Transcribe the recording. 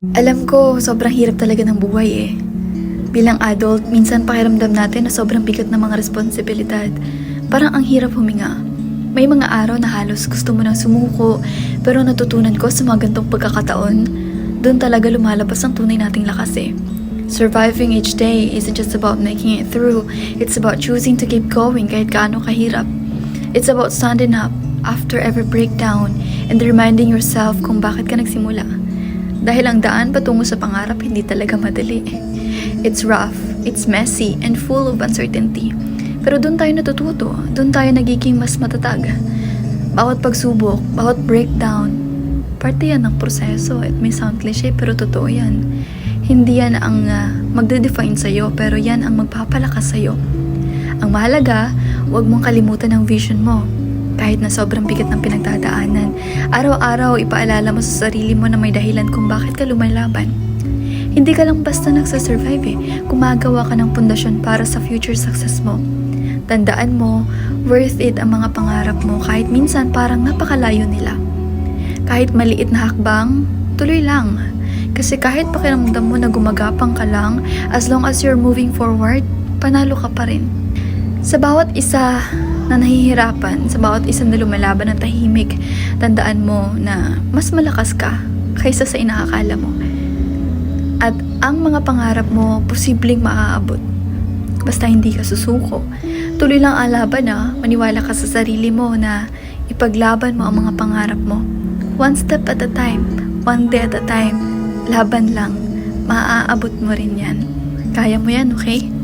Alam ko, sobrang hirap talaga ng buhay eh. Bilang adult, minsan pakiramdam natin na sobrang bigat ng mga responsibilidad. Parang ang hirap huminga. May mga araw na halos gusto mo nang sumuko, pero natutunan ko sa mga gantong pagkakataon, doon talaga lumalabas ang tunay nating lakas eh. Surviving each day isn't just about making it through, it's about choosing to keep going kahit gaano kahirap. It's about standing up after every breakdown and reminding yourself kung bakit ka nagsimula. Dahil ang daan patungo sa pangarap hindi talaga madali. It's rough, it's messy, and full of uncertainty. Pero doon tayo natututo, doon tayo nagiging mas matatag. Bawat pagsubok, bawat breakdown, parte yan ng proseso. It may sound cliche pero totoo yan. Hindi yan ang uh, magde-define sa'yo pero yan ang magpapalakas sa'yo. Ang mahalaga, huwag mong kalimutan ang vision mo. Kahit na sobrang bigat ng pinagdadaanan, araw-araw ipaalala mo sa sarili mo na may dahilan kung bakit ka lumalaban. Hindi ka lang basta nagsasurvive eh, gumagawa ka ng pundasyon para sa future success mo. Tandaan mo, worth it ang mga pangarap mo kahit minsan parang napakalayo nila. Kahit maliit na hakbang, tuloy lang. Kasi kahit pakiramdam mo na gumagapang ka lang, as long as you're moving forward, panalo ka pa rin. Sa bawat isa na nahihirapan, sa bawat isa na lumalaban ng tahimik, tandaan mo na mas malakas ka kaysa sa inakakala mo. At ang mga pangarap mo, posibleng maaabot. Basta hindi ka susuko. Tuloy lang ang laban na maniwala ka sa sarili mo na ipaglaban mo ang mga pangarap mo. One step at a time, one day at a time, laban lang. Maaabot mo rin yan. Kaya mo yan, okay?